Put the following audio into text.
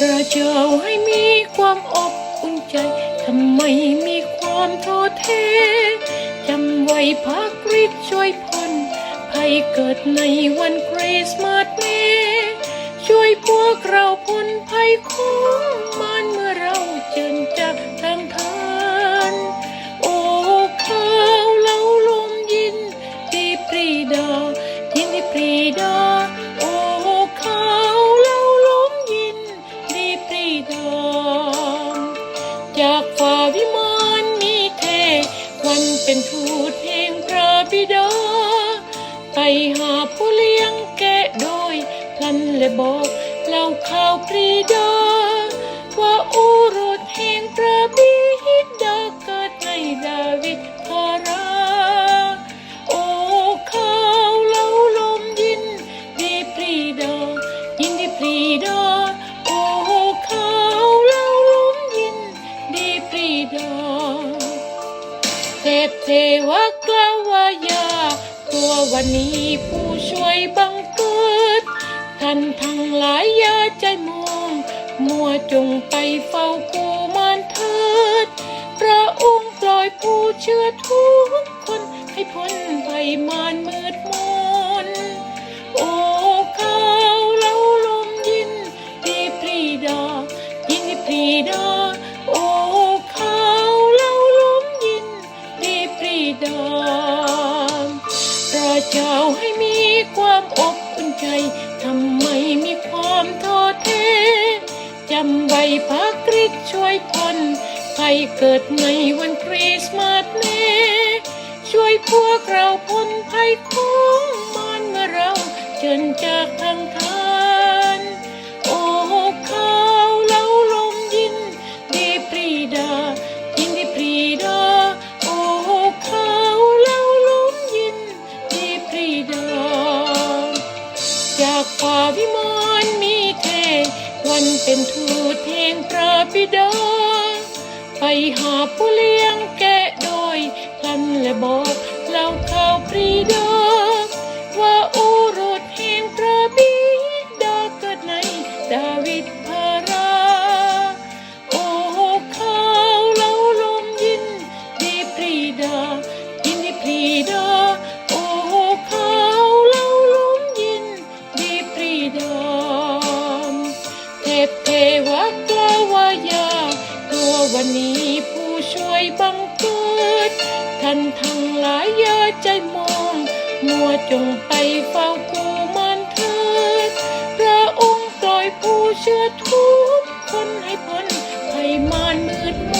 พระเจ้าให้มีความอบอุ่นใจทำไมมีความท้อแท้จำไว้พระกริช่วยพ้นภัยเกิดในวันคริสต์มาสนี้ช่วยพวกเราพ้นภัยข นเป็นทูตแห่งพระบิดา ไปหาผู้เลี้ยงแกะโดยพลันและบอกเล่าข่าวปรีดา ว่าอุรุษแห่งพระบิ เทวกลาวายาตัววันนี้ผู้ช่วยบังเกิดท่านทั้งหลายอย่าใจมองมัวจงไปเฝ้ากูมารเถิดพระองค์ปล่อยผู้เชื่อทุกคนให้พ้นภัยมารมืดมนโอ้ข้าวเล้าลมยินดีปรีดายินดีปรีดา รีดาพระเจ้าให้มีความอบอุ่นใจ ทำไมมีความท้อแท้จำไว้พระกริสต์ช่วยพนภัยเกิดในวันคริสต์มาสนี้ช่วยพวกเราพ้นภัยของมารเมื่อเราเจินจากทางทาน จากป่าวิมานมีเทวันเป็นทูตแห่งพระบิดา ไปหาผู้เลี้ยงแกะโดยพลันและบอกเล่าข่าวปรีดา วันนี้ผู้ช่วยบังเกิดท่านทั้งหลายอย่าใจมองมัวจงไปเฝ้ากูมันเถิดพระองค์ปล่อยผู้เชื่อทุกคนให้พ้นภัยมารมืดม